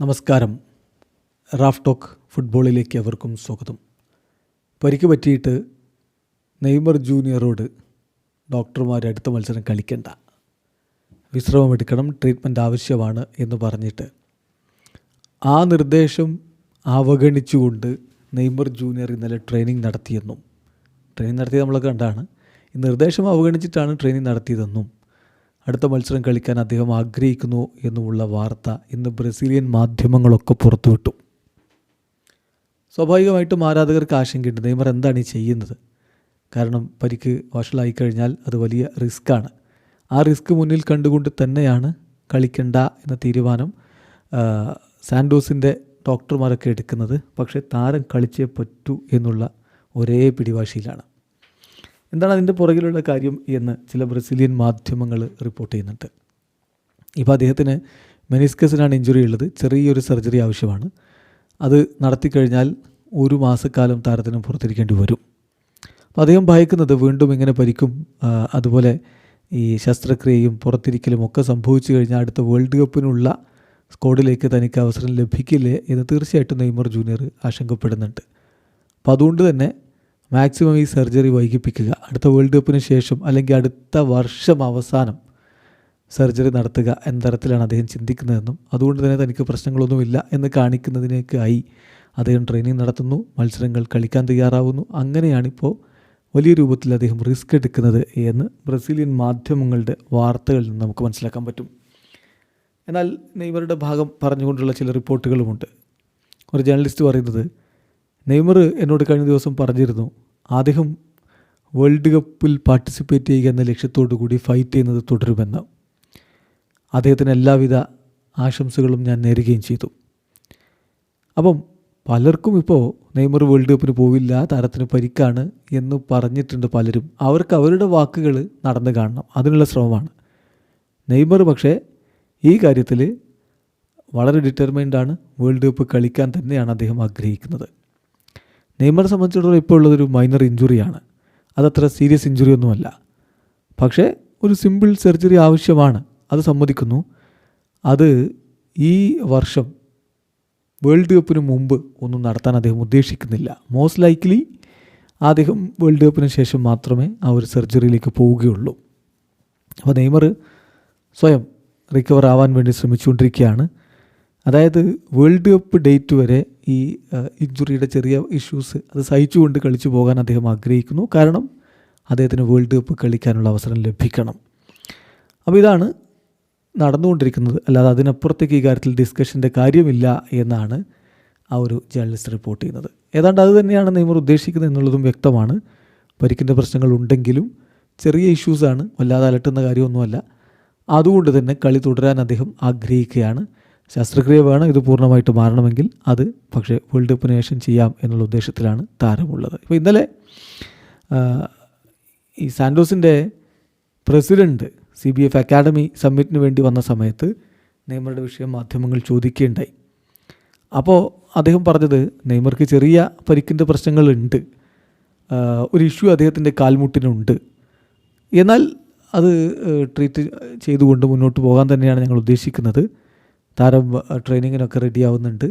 നമസ്കാരം. Raf talk ഫുട്ബോളിലേക്ക് അവർക്കും സ്വാഗതം. പരിക്ക് പറ്റിയിട്ട് നെയ്മർ ജൂനിയറോട് ഡോക്ടർമാർ അടുത്ത മത്സരം കളിക്കണ്ട. വിശ്രമം എടുക്കണം ട്രീറ്റ്മെന്റ് ആവശ്യമാണ് എന്ന് പറഞ്ഞിട്ട്. ആ നിർദ്ദേശം അവഗണിച്ചുകൊണ്ട് നെയ്മർ ജൂനിയർ ഇന്നലെ ട്രെയിനിങ് നടത്തിയെന്നും. ട്രെയിനിങ് നടത്തിയത് നമ്മളൊക്കെ കണ്ടാണ്. ഈ നിർദ്ദേശം അവഗണിച്ചിട്ടാണ് ട്രെയിനിങ് നടത്തിയതെന്നും. അടുത്ത മത്സരം കളിക്കാൻ അദ്ദേഹം ആഗ്രഹിക്കുന്നു എന്നുമുള്ള വാർത്ത ഇന്ന് ബ്രസീലിയൻ മാധ്യമങ്ങളൊക്കെ പുറത്തുവിട്ടു. സ്വാഭാവികമായിട്ടും ആരാധകർക്ക് ആശങ്കയുണ്ട് നെയ്മർ എന്താണ് ഈ ചെയ്യുന്നത്? കാരണം പരിക്ക് വഷളായി കഴിഞ്ഞാൽ അത് വലിയ റിസ്ക്കാണ് ആ റിസ്ക് മുന്നിൽ കണ്ടുകൊണ്ട് തന്നെയാണ് കളിക്കണ്ട എന്ന തീരുമാനം സാൻഡോസിന്റെ ഡോക്ടർമാരൊക്കെ എടുക്കുന്നത്. പക്ഷേ താരം കളിച്ചേ പറ്റൂ എന്നുള്ള ഒരേ പിടിവാശിയിലാണ്. എന്താണ് അതിന്റെ പുറകിലുള്ള കാര്യം എന്ന് ചില ബ്രസീലിയൻ മാധ്യമങ്ങൾ റിപ്പോർട്ട് ചെയ്യുന്നുണ്ട്. ഇപ്പോൾ അദ്ദേഹത്തിന് മെനിസ്കസിനാണ് ഇഞ്ചുറി ഉള്ളത്. ചെറിയൊരു സർജറി ആവശ്യമാണ്. അത് നടത്തിക്കഴിഞ്ഞാൽ ഒരു മാസക്കാലം താരത്തിന് പുറത്തിരിക്കേണ്ടി വരും. അപ്പോൾ അദ്ദേഹം ഭയക്കുന്നത് വീണ്ടും ഇങ്ങനെ പരിക്കും അതുപോലെ ഈ ശസ്ത്രക്രിയയും പുറത്തിരിക്കലും ഒക്കെ സംഭവിച്ചു കഴിഞ്ഞാൽ അടുത്ത വേൾഡ് കപ്പിനുള്ള സ്ക്വാഡിലേക്ക് തനിക്ക് അവസരം ലഭിക്കില്ലേ എന്ന് തീർച്ചയായിട്ടും നെയ്മർ ജൂനിയർ ആശങ്കപ്പെടുന്നുണ്ട്. അപ്പോൾ അതുകൊണ്ട് തന്നെ മാക്സിമം ഈ സർജറി വൈകിപ്പിക്കുക. അടുത്ത വേൾഡ് കപ്പിന് ശേഷം അല്ലെങ്കിൽ അടുത്ത വർഷം അവസാനം സർജറി നടത്തുക എന്ന തരത്തിലാണ് അദ്ദേഹം ചിന്തിക്കുന്നതെന്നും അതുകൊണ്ട് തന്നെ തനിക്ക് പ്രശ്നങ്ങളൊന്നുമില്ല എന്ന് കാണിക്കുന്നതിനേക്കായി അദ്ദേഹം ട്രെയിനിങ് നടത്തുന്നു മത്സരങ്ങൾ കളിക്കാൻ തയ്യാറാവുന്നു. അങ്ങനെയാണിപ്പോൾ വലിയ രൂപത്തിൽ അദ്ദേഹം റിസ്ക് എടുക്കുന്നത് എന്ന് ബ്രസീലിയൻ മാധ്യമങ്ങളുടെ വാർത്തകളിൽ നിന്ന് നമുക്ക് മനസ്സിലാക്കാൻ പറ്റും. എന്നാൽ നെയ്മറുടെ ഭാഗം പറഞ്ഞുകൊണ്ടുള്ള ചില റിപ്പോർട്ടുകളുമുണ്ട്. ഒരു ജേർണലിസ്റ്റ് പറയുന്നത് നെയ്മർ എന്നോട് കഴിഞ്ഞ ദിവസം പറഞ്ഞിരുന്നു അദ്ദേഹം വേൾഡ് കപ്പിൽ പാർട്ടിസിപ്പേറ്റ് ചെയ്യുക എന്ന ലക്ഷ്യത്തോടു കൂടി ഫൈറ്റ് ചെയ്യുന്നത് തുടരുമെന്ന്. അദ്ദേഹത്തിന് എല്ലാവിധ ആശംസകളും ഞാൻ നേരുകയും ചെയ്തു. അപ്പം പലർക്കും ഇപ്പോൾ നെയ്മർ വേൾഡ് കപ്പിന് പോവില്ല താരത്തിന് പരിക്കാണ് എന്ന് പറഞ്ഞിട്ടുണ്ട് പലരും. അവർക്ക് അവരുടെ വാക്കുകൾ നടന്നു കാണണം. അതിനുള്ള ശ്രമമാണ്. നെയ്മർ പക്ഷേ ഈ കാര്യത്തിൽ വളരെ ഡിറ്റർമൈൻഡാണ് വേൾഡ് കപ്പ് കളിക്കാൻ തന്നെയാണ് അദ്ദേഹം ആഗ്രഹിക്കുന്നത്. നെയ്മറെ സംബന്ധിച്ചിടത്തോളം ഇപ്പോൾ ഉള്ളതൊരു മൈനർ ഇഞ്ചുറിയാണ് അതത്ര സീരിയസ് ഇഞ്ചുറി ഒന്നുമല്ല. പക്ഷേ ഒരു സിമ്പിൾ സർജറി ആവശ്യമാണ്. അത് സമ്മതിക്കുന്നു. അത് ഈ വർഷം വേൾഡ് കപ്പിന് മുമ്പ് ഒന്നും നടത്താൻ അദ്ദേഹം ഉദ്ദേശിക്കുന്നില്ല. മോസ്റ്റ് ലൈക്ക്ലി അദ്ദേഹം വേൾഡ് കപ്പിന് ശേഷം മാത്രമേ ആ ഒരു സർജറിയിലേക്ക് പോവുകയുള്ളൂ. അപ്പോൾ നെയ്മർ സ്വയം റിക്കവർ ആവാൻ വേണ്ടി ശ്രമിച്ചുകൊണ്ടിരിക്കുകയാണ്. അതായത് വേൾഡ് കപ്പ് ഡേറ്റ് വരെ ഈ ഇഞ്ചുറിയുടെ ചെറിയ ഇഷ്യൂസ് അത് സഹിച്ചുകൊണ്ട് കളിച്ചു പോകാൻ അദ്ദേഹം ആഗ്രഹിക്കുന്നു. കാരണം അദ്ദേഹത്തിന് വേൾഡ് കപ്പ് കളിക്കാനുള്ള അവസരം ലഭിക്കണം. അപ്പോൾ ഇതാണ് നടന്നുകൊണ്ടിരിക്കുന്നത്. അല്ലാതെ അതിനപ്പുറത്തേക്ക് ഈ കാര്യത്തിൽ ഡിസ്കഷന്റെ കാര്യമില്ല എന്നാണ് ആ ഒരു ജേർണലിസ്റ്റ് റിപ്പോർട്ട് ചെയ്യുന്നത്. ഏതാണ്ട് അത് തന്നെയാണ് നെയ്മർ ഉദ്ദേശിക്കുന്നത് എന്നുള്ളതും വ്യക്തമാണ്. പരിക്കിന്റെ പ്രശ്നങ്ങൾ ഉണ്ടെങ്കിലും ചെറിയ ഇഷ്യൂസാണ് വല്ലാതെ അലട്ടുന്ന കാര്യമൊന്നുമല്ല. അതുകൊണ്ട് തന്നെ കളി തുടരാൻ അദ്ദേഹം ആഗ്രഹിക്കുകയാണ്. ശസ്ത്രക്രിയ വേണം ഇത് പൂർണമായിട്ട് മാറണമെങ്കിൽ അത് പക്ഷേ വേൾഡ് കപ്പ് നേഷൻ ചെയ്യാം എന്നുള്ള ഉദ്ദേശത്തിലാണ് താരമുള്ളത്. ഇപ്പോൾ ഇന്നലെ ഈ സാൻഡോസിന്റെ president C B F academy സമ്മിറ്റിന് വേണ്ടി വന്ന സമയത്ത് നെയ്മറുടെ വിഷയം മാധ്യമങ്ങൾ ചോദിക്കുകയുണ്ടായി. അപ്പോൾ അദ്ദേഹം പറഞ്ഞത് നെയ്മർക്ക് ചെറിയ പരിക്കിന്റെ പ്രശ്നങ്ങളുണ്ട്. ഒരു ഇഷ്യൂ അദ്ദേഹത്തിന്റെ കാൽമുട്ടിനുണ്ട്. എന്നാൽ അത് ട്രീറ്റ് ചെയ്തുകൊണ്ട് മുന്നോട്ട് പോകാൻ തന്നെയാണ് ഞങ്ങൾ ഉദ്ദേശിക്കുന്നത്. താരം ട്രെയിനിങ്ങിനൊക്കെ റെഡി ആവുന്നുണ്ട്.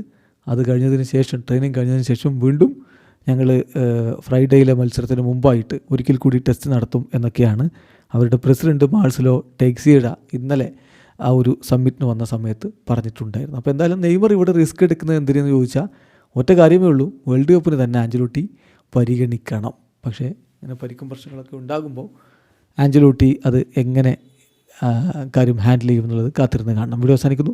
അത് കഴിഞ്ഞതിന് ശേഷം ട്രെയിനിങ് കഴിഞ്ഞതിന് ശേഷം വീണ്ടും ഞങ്ങൾ ഫ്രൈഡേയിലെ മത്സരത്തിന് മുമ്പായിട്ട് ഒരിക്കൽ കൂടി ടെസ്റ്റ് നടത്തും എന്നൊക്കെയാണ് അവരുടെ പ്രസിഡന്റ് മാൾസലോ ടെക്സിയുടെ ഇന്നലെ ആ ഒരു സമ്മിറ്റിന് വന്ന സമയത്ത് പറഞ്ഞിട്ടുണ്ടായിരുന്നു അപ്പോൾ എന്തായാലും നെയ്മർ ഇവിടെ റിസ്ക് എടുക്കുന്നത് എന്തിനെന്ന് ചോദിച്ചാൽ ഒറ്റ കാര്യമേ ഉള്ളൂ. വേൾഡ് കപ്പിന് തന്നെ ആഞ്ചലോട്ടി പരിഗണിക്കണം. പക്ഷേ ഇങ്ങനെ പരിക്കും പ്രശ്നങ്ങളൊക്കെ ഉണ്ടാകുമ്പോൾ ആഞ്ചലോട്ടി അത് എങ്ങനെ കാര്യം ഹാൻഡിൽ ചെയ്യും എന്നുള്ളത് കാത്തിരുന്ന് കാണണം. വീഡിയോ അവസാനിക്കുന്നു.